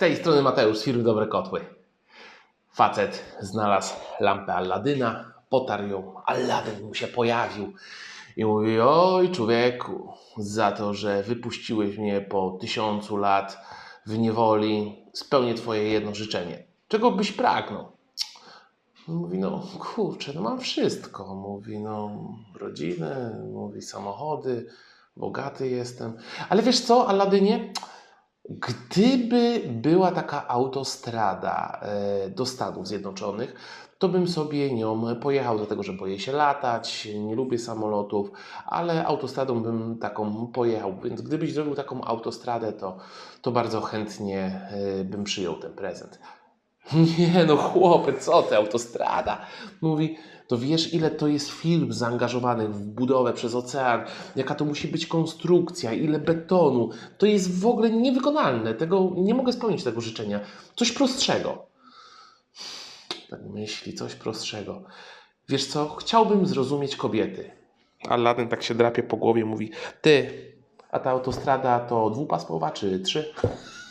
tej strony Mateusz z firmy Dobre Kotły. Facet znalazł lampę Alladyna, potarł ją, Alladyn mu się pojawił i mówi, oj człowieku, za to, że wypuściłeś mnie po tysiącu lat w niewoli, spełnię twoje jedno życzenie. Czego byś pragnął? Mówi, no kurczę, no mam wszystko. Mówi, no rodzinę, mówi samochody, bogaty jestem. Ale wiesz co, Aladynie? Gdyby była taka autostrada e, do Stanów Zjednoczonych, to bym sobie nią pojechał, dlatego że boję się latać, nie lubię samolotów, ale autostradą bym taką pojechał. Więc gdybyś zrobił taką autostradę, to, to bardzo chętnie e, bym przyjął ten prezent. Nie no chłopie, co ty, autostrada? Mówi, to wiesz ile to jest firm zaangażowanych w budowę przez ocean, jaka to musi być konstrukcja, ile betonu. To jest w ogóle niewykonalne, tego, nie mogę spełnić tego życzenia. Coś prostszego. Tak myśli, coś prostszego. Wiesz co, chciałbym zrozumieć kobiety. Aladdin tak się drapie po głowie, mówi, ty, a ta autostrada to dwupasmowa czy trzy?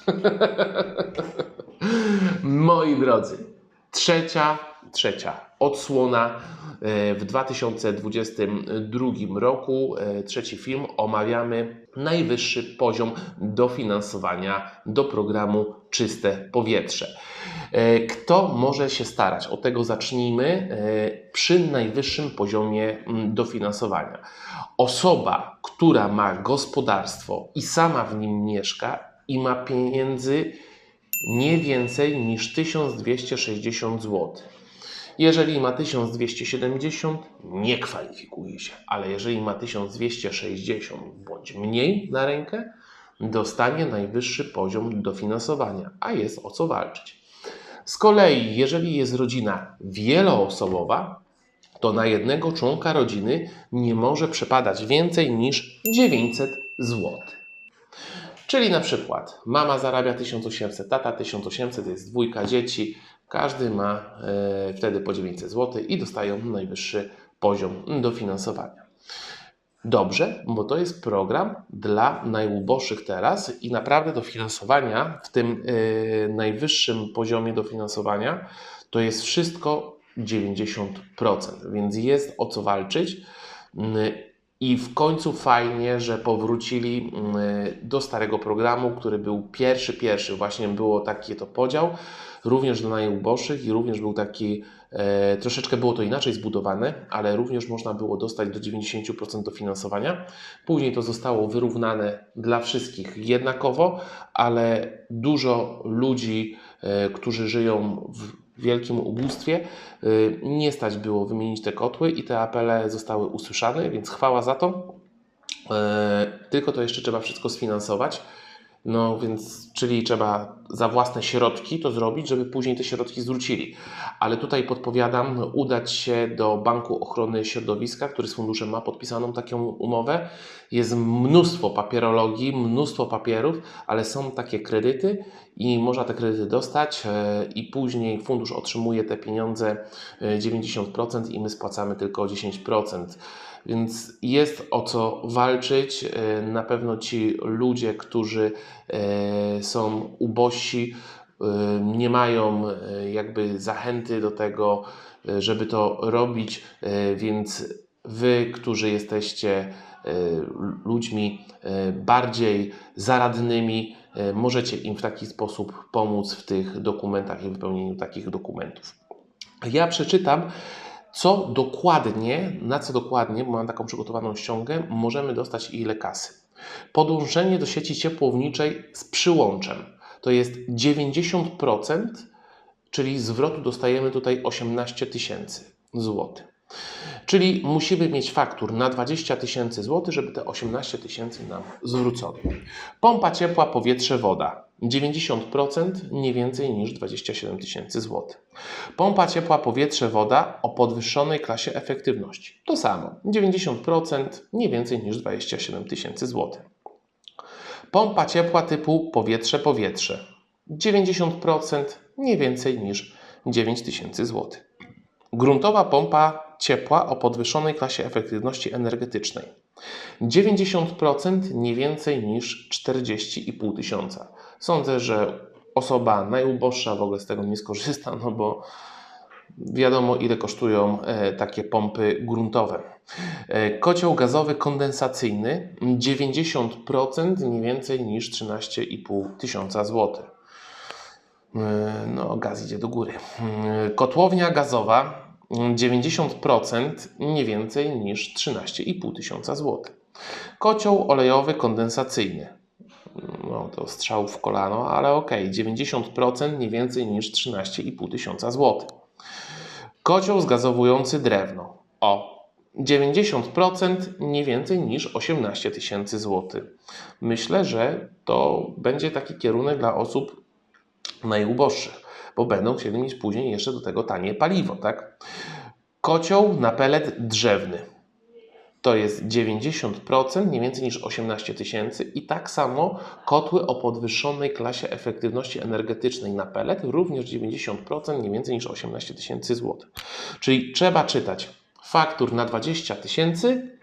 Moi drodzy, trzecia, trzecia odsłona e, w 2022 roku, e, trzeci film, omawiamy najwyższy poziom dofinansowania do programu Czyste Powietrze. E, Kto może się starać? Od tego zacznijmy przy najwyższym poziomie mm, dofinansowania. Osoba, która ma gospodarstwo i sama w nim mieszka i ma pieniędzy nie więcej niż 1260 zł. Jeżeli ma 1270, nie kwalifikuje się, ale jeżeli ma 1260 bądź mniej na rękę, dostanie najwyższy poziom dofinansowania, a jest o co walczyć. Z kolei, jeżeli jest rodzina wieloosobowa, to na jednego członka rodziny nie może przepadać więcej niż 900 zł. Czyli na przykład mama zarabia 1800, tata 1800, jest dwójka dzieci, każdy ma e, wtedy po 900 zł i dostają najwyższy poziom dofinansowania. Dobrze, bo to jest program dla najuboższych teraz i naprawdę dofinansowania w tym e, najwyższym poziomie dofinansowania to jest wszystko 90%, więc jest o co walczyć. I w końcu fajnie, że powrócili mm, do starego programu, który był pierwszy, pierwszy. Właśnie było taki to podział, również do najuboższych i również był taki, e, troszeczkę było to inaczej zbudowane, ale również można było dostać do 90% dofinansowania. Później to zostało wyrównane dla wszystkich jednakowo, ale dużo ludzi, e, którzy żyją w wielkim ubóstwie. Y, nie stać było wymienić te kotły i te apele zostały usłyszane, więc chwała za to. Y, tylko to jeszcze trzeba wszystko sfinansować. No więc, czyli trzeba za własne środki to zrobić, żeby później te środki zwrócili. Ale tutaj podpowiadam, udać się do Banku Ochrony Środowiska, który z funduszem ma podpisaną taką umowę. Jest mnóstwo papierologii, mnóstwo papierów, ale są takie kredyty i można te kredyty dostać e, i później fundusz otrzymuje te pieniądze 90% e, i my spłacamy tylko 10%. Więc jest o co walczyć. E, na pewno ci ludzie, którzy są ubożsi, nie mają jakby zachęty do tego, żeby to robić, więc wy, którzy jesteście ludźmi bardziej zaradnymi, możecie im w taki sposób pomóc w tych dokumentach i wypełnieniu takich dokumentów. Ja przeczytam co dokładnie, na co dokładnie, bo mam taką przygotowaną ściągę, możemy dostać i ile kasy. Podłączenie do sieci ciepłowniczej z przyłączem to jest 90%, czyli zwrotu dostajemy tutaj 18 tysięcy złotych. Czyli musimy mieć faktur na 20 tysięcy złotych, żeby te 18 tysięcy nam zwrócono. Pompa ciepła, powietrze, woda. 90% nie więcej niż 27 tysięcy złotych. Pompa ciepła, powietrze, woda o podwyższonej klasie efektywności. To samo. 90% nie więcej niż 27 tysięcy złotych. Pompa ciepła typu powietrze, powietrze. 90% nie więcej niż 9 tysięcy złotych. Gruntowa pompa ciepła o podwyższonej klasie efektywności energetycznej. 90% nie więcej niż 40,5 tysiąca. Sądzę, że osoba najuboższa w ogóle z tego nie skorzysta, no bo wiadomo ile kosztują e, takie pompy gruntowe. E, Kocioł gazowy kondensacyjny 90% nie więcej niż 13,5 tysiąca złotych. E, No, gaz idzie do góry. Kotłownia gazowa 90% nie więcej niż 13,5 tysiąca złotych. Kocioł olejowy kondensacyjny. No to strzał w kolano, ale okej, 90% nie więcej niż 13,5 tysiąca złotych. Kocioł zgazowujący drewno. O, 90% nie więcej niż 18 tysięcy złotych. Myślę, że to będzie taki kierunek dla osób najuboższych, bo będą chcieli mieć później jeszcze do tego tanie paliwo, tak? Kocioł na pelet drzewny. To jest 90%, nie więcej niż 18 tysięcy i tak samo kotły o podwyższonej klasie efektywności energetycznej na pelet, również 90%, nie więcej niż 18 tysięcy złotych. Czyli trzeba czytać faktur na 20 tysięcy,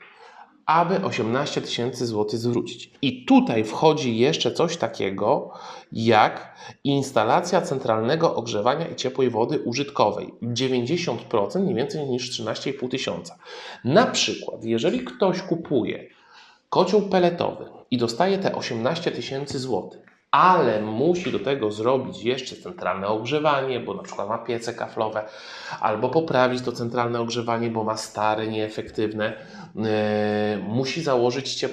aby 18 tysięcy złotych zwrócić. I tutaj wchodzi jeszcze coś takiego jak instalacja centralnego ogrzewania i ciepłej wody użytkowej. 90% nie więcej niż 13,5 tysiąca. Na przykład, jeżeli ktoś kupuje kocioł peletowy i dostaje te 18 tysięcy złotych, ale musi do tego zrobić jeszcze centralne ogrzewanie, bo na przykład ma piece kaflowe, albo poprawić to centralne ogrzewanie, bo ma stare, nieefektywne, yy, musi założyć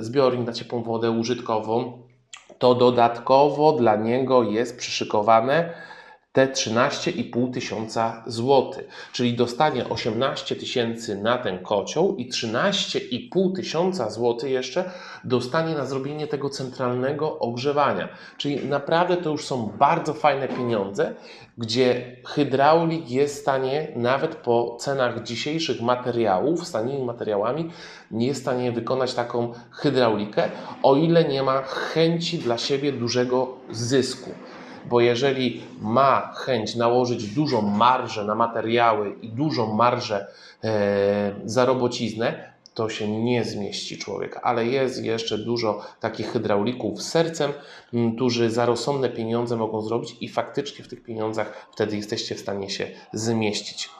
zbiornik na ciepłą wodę użytkową, to dodatkowo dla niego jest przyszykowane te 13,5 tysiąca złotych, czyli dostanie 18 tysięcy na ten kocioł i 13,5 tysiąca złotych jeszcze dostanie na zrobienie tego centralnego ogrzewania. Czyli naprawdę to już są bardzo fajne pieniądze, gdzie hydraulik jest w stanie, nawet po cenach dzisiejszych materiałów, z tanimi materiałami, nie jest w stanie wykonać taką hydraulikę, o ile nie ma chęci dla siebie dużego zysku. Bo jeżeli ma chęć nałożyć dużą marżę na materiały i dużą marżę e, za robociznę, to się nie zmieści człowiek. Ale jest jeszcze dużo takich hydraulików sercem, którzy za rozsądne pieniądze mogą zrobić i faktycznie w tych pieniądzach wtedy jesteście w stanie się zmieścić.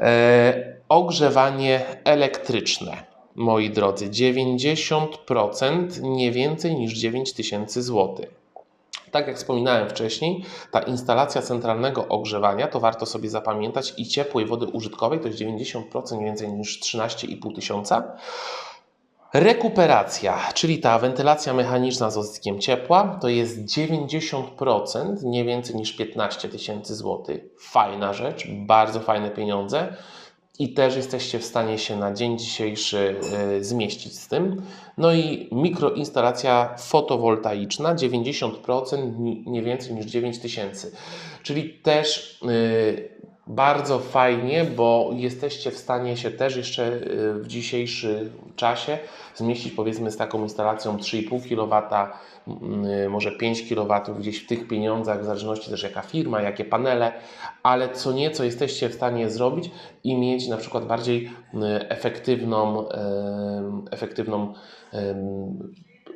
E, ogrzewanie elektryczne. Moi drodzy, 90% nie więcej niż 9 tysięcy złotych. Tak jak wspominałem wcześniej, ta instalacja centralnego ogrzewania, to warto sobie zapamiętać, i ciepłej wody użytkowej to jest 90% nie więcej niż 13,5 tysiąca. Rekuperacja, czyli ta wentylacja mechaniczna z odzyskiem ciepła, to jest 90%, nie więcej niż 15 tysięcy złotych. Fajna rzecz, bardzo fajne pieniądze i też jesteście w stanie się na dzień dzisiejszy y, zmieścić z tym. No i mikroinstalacja fotowoltaiczna 90% ni- nie więcej niż 9 tysięcy. Czyli też y, bardzo fajnie, bo jesteście w stanie się też jeszcze y, w dzisiejszym czasie zmieścić powiedzmy z taką instalacją 3,5 kW, y, może 5 kW gdzieś w tych pieniądzach, w zależności też jaka firma, jakie panele, ale co nieco jesteście w stanie zrobić i mieć na przykład bardziej y, efektywną, efektywną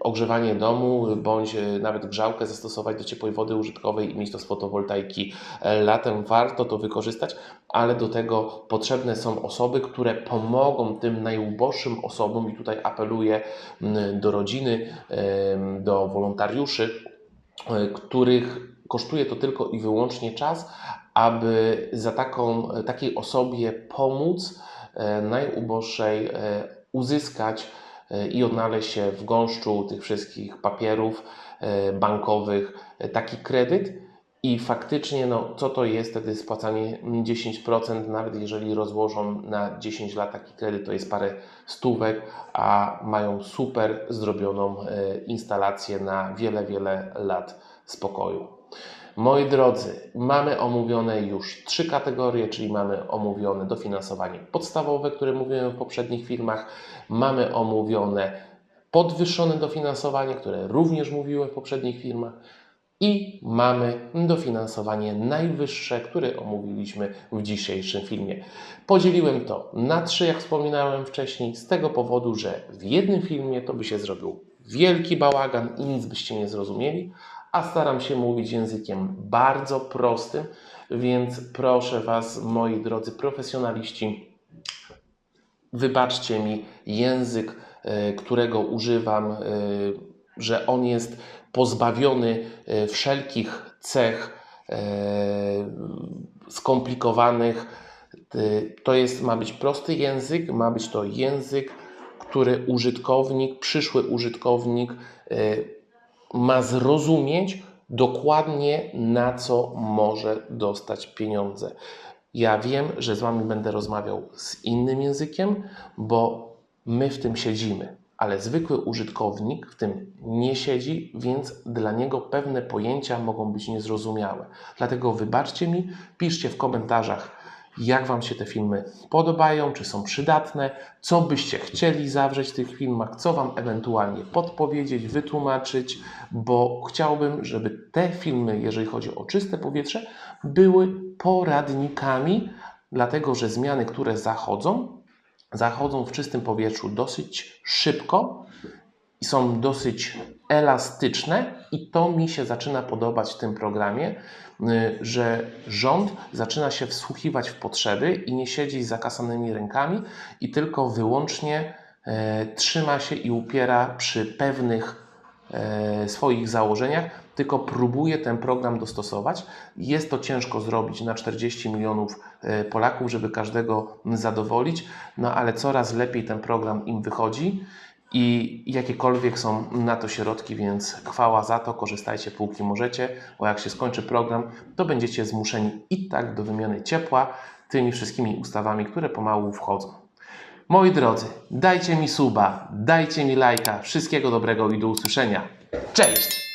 ogrzewanie domu, bądź e, nawet grzałkę zastosować do ciepłej wody użytkowej i mieć to z fotowoltaiki e, latem. Warto to wykorzystać, ale do tego potrzebne są osoby, które pomogą tym najuboższym osobom i tutaj apeluję do rodziny, do wolontariuszy, e, których kosztuje to tylko i wyłącznie czas, aby za taką, takiej osobie pomóc najuboższej uzyskać i odnaleźć się w gąszczu tych wszystkich papierów e, bankowych e, taki kredyt. I faktycznie, no, co to jest wtedy spłacanie 10%, nawet jeżeli rozłożą na 10 lat taki kredyt, to jest parę stówek, a mają super zrobioną e, instalację na wiele, wiele lat spokoju. Moi drodzy, mamy omówione już trzy kategorie, czyli mamy omówione dofinansowanie podstawowe, które mówiłem w poprzednich filmach, mamy omówione podwyższone dofinansowanie, które również mówiłem w poprzednich filmach i mamy dofinansowanie najwyższe, które omówiliśmy w dzisiejszym filmie. Podzieliłem to na trzy, jak wspominałem wcześniej, z tego powodu, że w jednym filmie to by się zrobił wielki bałagan i nic byście nie zrozumieli, a staram się mówić językiem bardzo prostym, więc proszę Was, moi drodzy profesjonaliści, wybaczcie mi język, e, którego używam, e, że on jest pozbawiony e, wszelkich cech skomplikowanych. To jest, ma być prosty język, ma być to język, który użytkownik, przyszły użytkownik ma zrozumieć dokładnie na co może dostać pieniądze. Ja wiem, że z Wami będę rozmawiał z innym językiem, bo my w tym siedzimy, ale zwykły użytkownik w tym nie siedzi, więc dla niego pewne pojęcia mogą być niezrozumiałe. Dlatego wybaczcie mi, piszcie w komentarzach, jak Wam się te filmy podobają, czy są przydatne, co byście chcieli zawrzeć w tych filmach, co Wam ewentualnie podpowiedzieć, wytłumaczyć, bo chciałbym, żeby te filmy, jeżeli chodzi o czyste powietrze, były poradnikami, dlatego że zmiany, które zachodzą, zachodzą w czystym powietrzu dosyć szybko są dosyć elastyczne, i to mi się zaczyna podobać w tym programie, y, że rząd zaczyna się wsłuchiwać w potrzeby i nie siedzi z zakasanymi rękami i tylko wyłącznie e, trzyma się i upiera przy pewnych e, swoich założeniach, tylko próbuje ten program dostosować. Jest to ciężko zrobić na 40 milionów e, Polaków, żeby każdego zadowolić, no ale coraz lepiej ten program im wychodzi i jakiekolwiek są na to środki, więc chwała za to, korzystajcie póki możecie, bo jak się skończy program, to będziecie zmuszeni i tak do wymiany ciepła tymi wszystkimi ustawami, które pomału wchodzą. Moi drodzy, dajcie mi suba, dajcie mi lajka, wszystkiego dobrego i do usłyszenia. Cześć!